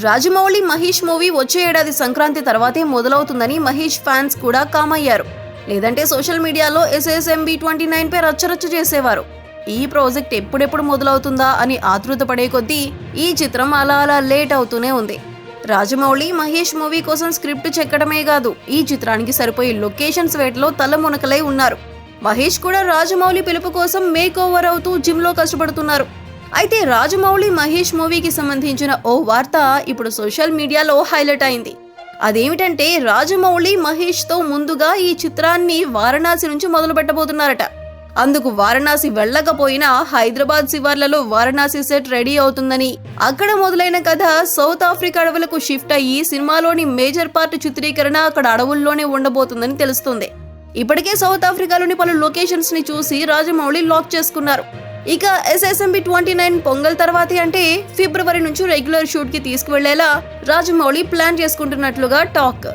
Rajamouli Mahesh movie వచ్చే ఏడాది సంక్రాంతి తర్వాతే మొదలవుతుందని మహేష్ ఫ్యాన్స్ కూడా కామయ్యారు. లేదంటే సోషల్ మీడియాలో ఎస్ఎస్ఎంబి ట్వంటీ నైన్ పై రచ్చరచ్చ చేసేవారు. ఈ ప్రాజెక్ట్ ఎప్పుడెప్పుడు మొదలవుతుందా అని ఆతృత పడే కొద్దీ ఈ చిత్రం అలా అలా లేట్ అవుతూనే ఉంది. రాజమౌళి మహేష్ మూవీ కోసం స్క్రిప్ట్ చెక్కడమే కాదు ఈ చిత్రానికి సరిపోయే లొకేషన్స్ వేటలో తలమునకలై ఉన్నారు. మహేష్ కూడా రాజమౌళి పిలుపు కోసం మేక్ ఓవర్ అవుతూ జిమ్లో కష్టపడుతున్నారు. అయితే రాజమౌళి మహేష్ మూవీకి సంబంధించిన ఓ వార్త ఇప్పుడు సోషల్ మీడియాలో హైలైట్ అయింది. అదేమిటంటే రాజమౌళి మహేష్తో ముందుగా ఈ చిత్రాన్ని వారణాసి నుంచి మొదలు పెట్టబోతున్నారట అందుకు వారణాసి వెళ్ళకపోయినా హైదరాబాద్ శివార్లలో వారణాసి సెట్ రెడీ అవుతుందని. అక్కడ మొదలైన కథ సౌత్ ఆఫ్రికా అడవులకు షిఫ్ట్ అయ్యి సినిమాలోని మేజర్ పార్ట్ చిత్రీకరణ అక్కడ అడవుల్లోనే ఉండబోతుందని తెలుస్తుంది. ఇప్పటికే సౌత్ ఆఫ్రికాలోని పలు లొకేషన్స్ని చూసి రాజమౌళి లాక్ చేసుకున్నారు. ఇక ఎస్ఎస్ఎంబి ట్వంటీ నైన్ పొంగల్ తర్వాతే అంటే ఫిబ్రవరి నుంచి రెగ్యులర్ షూట్కి తీసుకువెళ్ళేలా రాజమౌళి ప్లాన్ చేసుకుంటున్నట్లుగా టాక్.